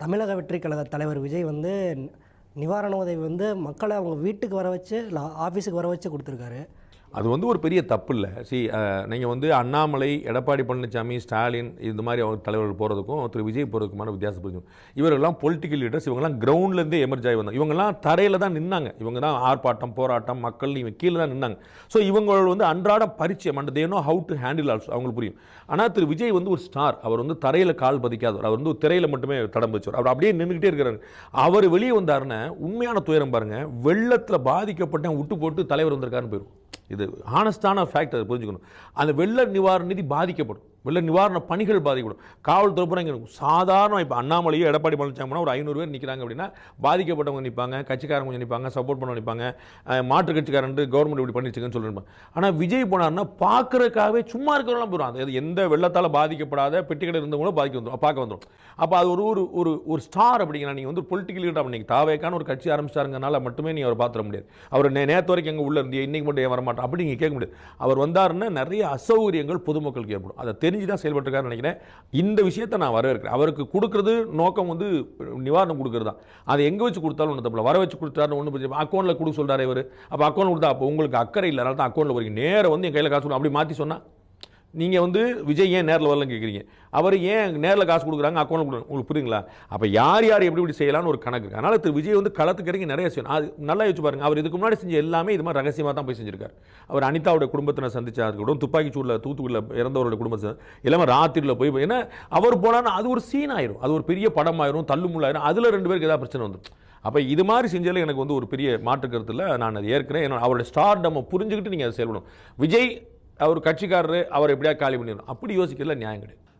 தமிழக வெற்றி கழக தலைவர் விஜய் வந்து நிவாரண உதவி வந்து மக்களை அவங்க வீட்டுக்கு வர வச்சு இல்லை ஆஃபீஸுக்கு வர வச்சு கொடுத்துருக்காரு. அது வந்து ஒரு பெரிய தப்பு இல்லை சி நீங்கள் வந்து அண்ணாமலை எடப்பாடி பழனிசாமி ஸ்டாலின் இந்த மாதிரி அவங்க தலைவர்கள் போகிறதுக்கும் திரு. விஜய் போகிறதுக்குமான வித்தியாசம் புரிஞ்சும் இவர்கள்லாம் பொலிட்டிக்கல் லீடர்ஸ் இவங்கெல்லாம் கிரவுண்ட்லேருந்து எமர்ஜ் ஆகி வந்தாங்க இவங்கெல்லாம் தரையில் தான் நின்னாங்க. இவங்க தான் ஆர்ப்பாட்டம் போராட்டம் மக்கள் இவங்க கீழே தான் நின்னாங்க. ஸோ இவங்களோட வந்து அன்றாட பரிச்சயம் and they know how to handle also அவங்களுக்கு புரியும். ஆனால் திரு. விஜய் வந்து ஒரு ஸ்டார் அவர் வந்து தரையில் கால் பதிக்காதவர். அவர் வந்து ஒரு திரையில் மட்டுமே தடம் வச்சவர் அவர் அப்படியே நின்றுக்கிட்டே இருக்கிறாரு அவர் வெளியே வந்தாருன்னா உண்மையான துயரம் பாருங்கள் வெள்ளத்தில் பாதிக்கப்பட்ட விட்டு போட்டு தலைவர் வந்திருக்காருன்னு போயிடும் இது ஹானஸ்டான ஃபேக்ட் அதை புரிஞ்சுக்கணும். அந்த வெள்ள நிவாரண நிதி பாதிக்கப்படும். வெள்ள நிவாரண பணிகள் பாதிக்கப்படும். காவல்துறை பூரா இங்கே இருக்கும் சாதாரண இப்போ அண்ணாமலையோ எடப்பாடி பழனிசாமினா ஒரு ஐநூறு பேர் நிற்கிறாங்க அப்படின்னா பாதிக்கப்பட்டவங்க நிற்பாங்க கட்சிக்காரங்க கொஞ்சம் நிற்பாங்க சப்போர்ட் பண்ண நிற்பாங்க மாற்று கட்சிக்காரன் கவர்மெண்ட் இப்படி பண்ணிச்சுங்கன்னு சொல்லிருப்பாங்க. ஆனால் விஜய் போனார்னா பார்க்கறதுக்காகவே சும்மா இருக்கிறவங்களாம் போயிடும் அது எந்த வெள்ளத்தால் பாதிக்கப்படாத பெட்டிக்கடை இருந்தவங்களும் பாதிக்க வந்துடும் பார்க்க வந்துடும் அப்போ அது ஒரு ஒரு ஒரு ஒரு ஸ்டார் அப்படிங்கிற நீங்கள் வந்து பொலிட்டிக்கல் லீடர் நீங்கள் தாவேக்கான ஒரு கட்சி ஆரம்பிச்சாருங்கனால மட்டுமே நீங்கள் அவர் பார்த்துட முடியாது. அவர் நே நேற்று வரைக்கும் எங்கே உள்ள இருந்தே இன்னைக்கு மட்டும் ஏன் வரமாட்டோம் அப்படி நீங்கள் கேட்க முடியாது. அவர் வந்தாருன்னா நிறைய அசௌகரியங்கள் பொதுமக்களுக்கு ஏற்படும். அதை தெரிஞ்சு தான் செயல்பட்டுருக்காருன்னு நினைக்கிறேன். இந்த விஷயத்தை நான் வரவேற்கிறேன். அவருக்கு கொடுக்கறது நோக்கம் வந்து நிவாரணம் கொடுக்குறது தான் அதை எங்கே வச்சு கொடுத்தாலும் ஒன்றும் தப்பில்ல. வர வச்சு கொடுத்தாருன்னு ஒன்றும் பிரச்சனை அக்கௌண்ட்டில் கொடுக்க சொல்கிறார் இவர். அப்போ அக்கௌண்ட் கொடுத்தா அப்போ உங்களுக்கு அக்கறை இல்லை. அதனால தான் அக்கௌண்ட்டில் போகிறீங்க நேரா வந்து என் கையில் காசு கொடுங்க. அப்படி மாற்றி சொன்னால் நீங்கள் வந்து விஜய் ஏன் நேரில் வரலன்னு கேட்குறீங்க அவர் ஏன் நேரில் காசு கொடுக்குறாங்க? அக்கௌண்ட் கொடுக்குறாங்க? உங்களுக்கு புரியுங்களா அப்போ யார் யார் எப்படி எப்படி செய்யலாம்னு ஒரு கணக்கு இருக்குது அதனால் திரு விஜய் வந்து களத்துக்கு இறங்கி நிறைய செய்யணும் அது நல்லா யோசிச்சு பாருங்க. அவர் இதுக்கு முன்னாடி செஞ்ச எல்லாமே இது மாதிரி ரகசியமாக தான் போய் செஞ்சிருக்கார். அவர் அனிதாவுடைய குடும்பத்தினர் சந்திச்சா இருக்கட்டும் துப்பாக்கி சூடில் தூத்துக்குடியில் இறந்தவருடைய குடும்பத்தை எல்லாமே ராத்திரியில் போய் ஏன்னா அவர் போனால் அது ஒரு சீன் ஆயிரும். அது ஒரு பெரிய படம் ஆயிரும் தள்ளுமுள்ளாயிரும். அதில் ரெண்டு பேருக்கு ஏதாவது பிரச்சனை வந்துடும் அப்போ இது மாதிரி செஞ்சாலும் எனக்கு வந்து ஒரு பெரிய மாற்று கருத்தில் நான் அதை ஏற்கிறேன். ஏன்னா அவருடைய ஸ்டார் நம்ம புரிஞ்சுக்கிட்டு நீங்கள் அதை செயல்படணும். விஜய் அவர் கட்சிக்காரரு அவர் எப்படியா காலி பண்ணிடணும். அப்படி யோசிக்கிறதுல நியாயம் கிடையாது.